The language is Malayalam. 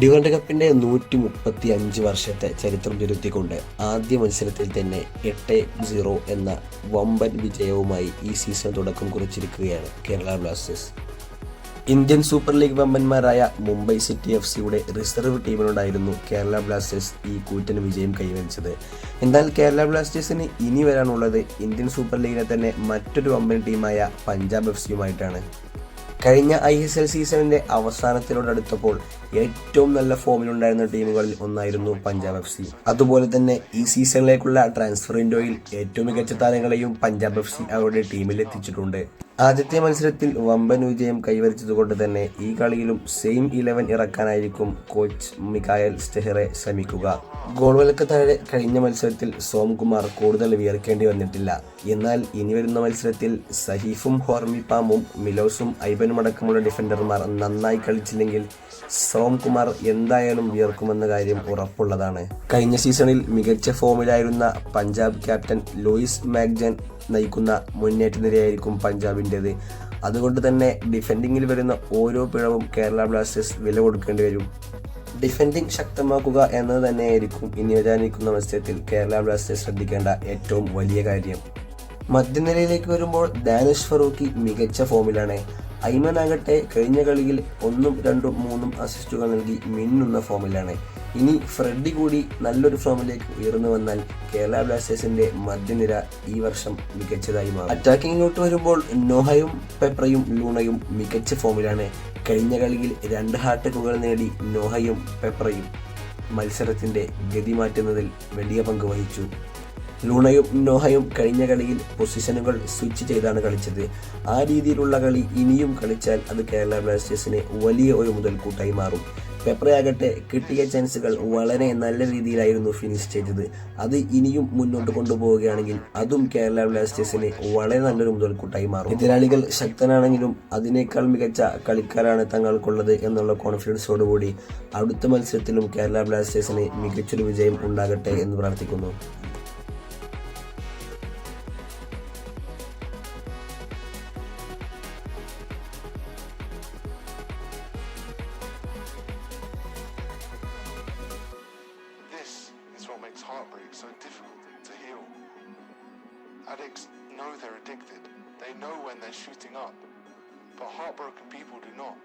ഡ്യൂറൻഡ് കപ്പിന്റെ നൂറ്റി മുപ്പത്തി അഞ്ച് വർഷത്തെ ചരിത്രം ചുരുത്തിക്കൊണ്ട് ആദ്യ മത്സരത്തിൽ തന്നെ എട്ട് സീറോ എന്ന വമ്പൻ വിജയവുമായി ഈ സീസൺ തുടക്കം കുറിച്ചിരിക്കുകയാണ് Kerala Blasters. Indian super league വമ്പന്മാരായ Mumbai city F സിയുടെ റിസർവ് ടീമിനോടായിരുന്നു കേരള ബ്ലാസ്റ്റേഴ്സ് ഈ കൂറ്റൻ വിജയം കൈവരിച്ചത്. എന്നാൽ കേരള ബ്ലാസ്റ്റേഴ്സിന് ഇനി വരാനുള്ളത് ഇന്ത്യൻ സൂപ്പർ ലീഗിലെ തന്നെ മറ്റൊരു വമ്പൻ ടീമായ പഞ്ചാബ് എഫ് സിയുമായിട്ടാണ് കഴിഞ്ഞ ഐ എസ് എൽ സീസണിന്റെ അവസാനത്തിനോടടുത്തപ്പോൾ ഏറ്റവും നല്ല ഫോമിലുണ്ടായിരുന്ന ടീമുകളിൽ ഒന്നായിരുന്നു പഞ്ചാബ് എഫ് സി. അതുപോലെ തന്നെ ഈ സീസണിലേക്കുള്ള ട്രാൻസ്ഫർ വിൻഡോയിൽ ഏറ്റവും മികച്ച താരങ്ങളെയും പഞ്ചാബ് എഫ് സി അവരുടെ ടീമിൽ എത്തിച്ചിട്ടുണ്ട്. ആദ്യത്തെ മത്സരത്തിൽ വമ്പൻ വിജയം കൈവരിച്ചതുകൊണ്ട് തന്നെ ഈ കളിയിലും സെയിം ഇലവൻ ഇറക്കാനായിരിക്കും കോച്ച് മിക്കായൽ സ്റ്റെഹറെ ശ്രമിക്കുക. ഗോൾവലക്ക് താഴെ കഴിഞ്ഞ മത്സരത്തിൽ സോംകുമാർ കൂടുതൽ വിയർക്കേണ്ടി വന്നിട്ടില്ല. എന്നാൽ ഇനി വരുന്ന മത്സരത്തിൽ സഹീഫും ഹോർമിപ്പാമും മിലോസും ഐബനും അടക്കമുള്ള ഡിഫൻഡർമാർ നന്നായി കളിച്ചില്ലെങ്കിൽ സോംകുമാർ എന്തായാലും വിയർക്കുമെന്ന കാര്യം ഉറപ്പുള്ളതാണ്. കഴിഞ്ഞ സീസണിൽ മികച്ച ഫോമിലായിരുന്ന പഞ്ചാബ് ക്യാപ്റ്റൻ ലൂയിസ് മാഗ്ജൻ നയിക്കുന്ന മുന്നേറ്റ നിരയായിരിക്കും പഞ്ചാബിന്റെത്. അതുകൊണ്ട് തന്നെ ഡിഫെൻഡിങ്ങിൽ വരുന്ന ഓരോ പിഴവും കേരള ബ്ലാസ്റ്റേഴ്സ് വില കൊടുക്കേണ്ടി വരും. ഡിഫെൻഡിംഗ് ശക്തമാക്കുക എന്നത് തന്നെയായിരിക്കും ഇനി വരാനിരിക്കുന്ന മത്സരത്തിൽ കേരള ബ്ലാസ്റ്റേഴ്സ് ശ്രദ്ധിക്കേണ്ട ഏറ്റവും വലിയ കാര്യം. മധ്യനിരയിലേക്ക് വരുമ്പോൾ ദാനിഷ് ഫറൂഖി മികച്ച ഫോമിലാണ് ഐമൻ ആകട്ടെ കഴിഞ്ഞ കളിയിൽ ഒന്നും രണ്ടും മൂന്നും അസിസ്റ്റുകൾ നൽകി മിന്നുന്ന ഫോമിലാണ്. ഇനി ഫ്രെഡി കൂടി നല്ലൊരു ഫോമിലേക്ക് ഉയർന്നു വന്നാൽ കേരള ബ്ലാസ്റ്റേഴ്സിന്റെ മധ്യനിര ഈ വർഷം മികച്ചതായി മാറും. അറ്റാക്കിങ്ങിലോട്ട് വരുമ്പോൾ നോഹയും പെപ്രയും ലൂണയും മികച്ച ഫോമിലാണ്. കഴിഞ്ഞ കളിയിൽ രണ്ട് ഹാർട്ടുകൾ നേടി നോഹയും പെപ്രയും മത്സരത്തിന്റെ ഗതി മാറ്റുന്നതിൽ വലിയ പങ്ക് വഹിച്ചു. ലൂണയും നോഹയും കഴിഞ്ഞ കളിയിൽ പൊസിഷനുകൾ സ്വിച്ച് ചെയ്താണ് കളിച്ചത്. ആ രീതിയിലുള്ള കളി ഇനിയും കളിച്ചാൽ അത് കേരള ബ്ലാസ്റ്റേഴ്സിന് വലിയ ഒരു മുതൽക്കൂട്ടായി മാറും. പെപ്രയാകട്ടെ കിട്ടിയ ചാൻസുകൾ വളരെ നല്ല രീതിയിലായിരുന്നു ഫിനിഷ് ചെയ്തത്. അത് ഇനിയും മുന്നോട്ട് കൊണ്ടുപോവുകയാണെങ്കിൽ അതും കേരള ബ്ലാസ്റ്റേഴ്സിന് വളരെ നല്ലൊരു മുതൽക്കൂട്ടായി മാറും. എതിരാളികൾ ശക്തനാണെങ്കിലും അതിനേക്കാൾ മികച്ച കളിക്കാരാണ് തങ്ങൾക്കുള്ളത് എന്നുള്ള കോൺഫിഡൻസോടുകൂടി അടുത്ത മത്സരത്തിലും കേരള ബ്ലാസ്റ്റേഴ്സിന് മികച്ചൊരു വിജയം ഉണ്ടാകട്ടെ എന്ന് പ്രാർത്ഥിക്കുന്നു. Makes heartbreak so difficult to heal. Addicts know they're addicted, they know when they're shooting up, but heartbroken people do not.